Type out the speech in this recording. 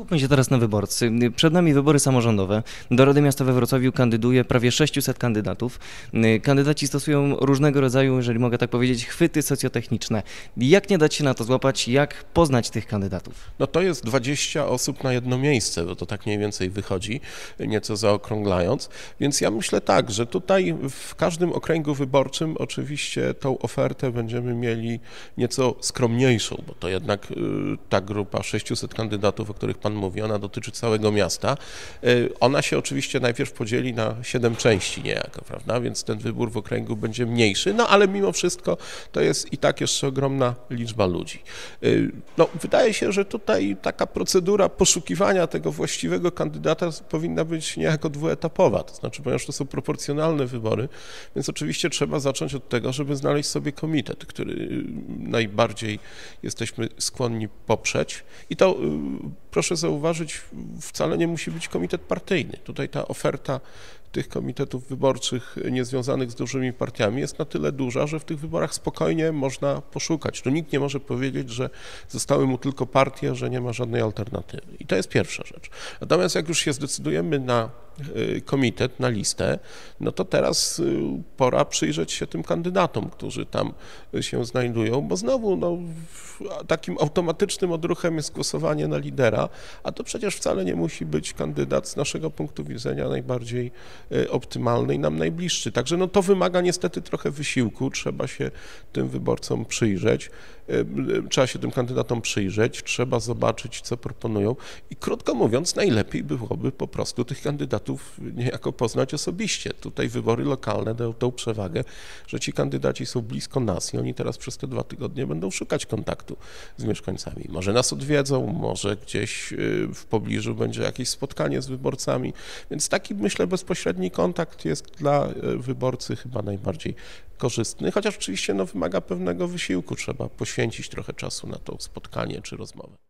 Skupmy się teraz na wyborcy. Przed nami wybory samorządowe. Do Rady Miasta we Wrocławiu kandyduje prawie 600 kandydatów. Kandydaci stosują różnego rodzaju, jeżeli mogę tak powiedzieć, chwyty socjotechniczne. Jak nie dać się na to złapać? Jak poznać tych kandydatów? No to jest 20 osób na jedno miejsce, bo to tak mniej więcej wychodzi, nieco zaokrąglając. Więc ja myślę tak, że tutaj w każdym okręgu wyborczym oczywiście tą ofertę będziemy mieli nieco skromniejszą, bo to jednak y, ta grupa 600 kandydatów, o których Pan mówi, ona dotyczy całego miasta. Y, ona się oczywiście najpierw podzieli na siedem części niejako, prawda, więc ten wybór w okręgu będzie mniejszy, no ale mimo wszystko to jest i tak jeszcze ogromna liczba ludzi. Y, no, wydaje się, że tutaj taka procedura poszukiwania tego właściwego kandydata powinna być niejako dwuetapowa, to znaczy, ponieważ to są proporcjonalne wybory, więc oczywiście trzeba zacząć od tego, żeby znaleźć sobie komitet, który najbardziej jesteśmy skłonni poprzeć i to proszę zauważyć, wcale nie musi być komitet partyjny. Tutaj ta oferta tych komitetów wyborczych niezwiązanych z dużymi partiami jest na tyle duża, że w tych wyborach spokojnie można poszukać. Tu nikt nie może powiedzieć, że zostały mu tylko partie, że nie ma żadnej alternatywy. I to jest pierwsza rzecz. Natomiast jak już się zdecydujemy na y, komitet, na listę, no to teraz y, pora przyjrzeć się tym kandydatom, którzy tam się znajdują, bo znowu no, takim automatycznym odruchem jest głosowanie na lidera, a to przecież wcale nie musi być kandydat z naszego punktu widzenia najbardziej Y, optymalny i nam najbliższy. Także no to wymaga niestety trochę wysiłku, trzeba się tym wyborcom przyjrzeć, y, y, trzeba się tym kandydatom przyjrzeć, trzeba zobaczyć, co proponują i krótko mówiąc, najlepiej byłoby po prostu tych kandydatów niejako poznać osobiście. Tutaj wybory lokalne dają tą przewagę, że ci kandydaci są blisko nas i oni teraz przez te dwa tygodnie będą szukać kontaktu z mieszkańcami. Może nas odwiedzą, może gdzieś w pobliżu będzie jakieś spotkanie z wyborcami, więc taki myślę bezpośredni bezpośredni kontakt jest dla e, wyborcy chyba najbardziej korzystny, chociaż oczywiście no, wymaga pewnego wysiłku, trzeba poświęcić trochę czasu na to spotkanie czy rozmowę.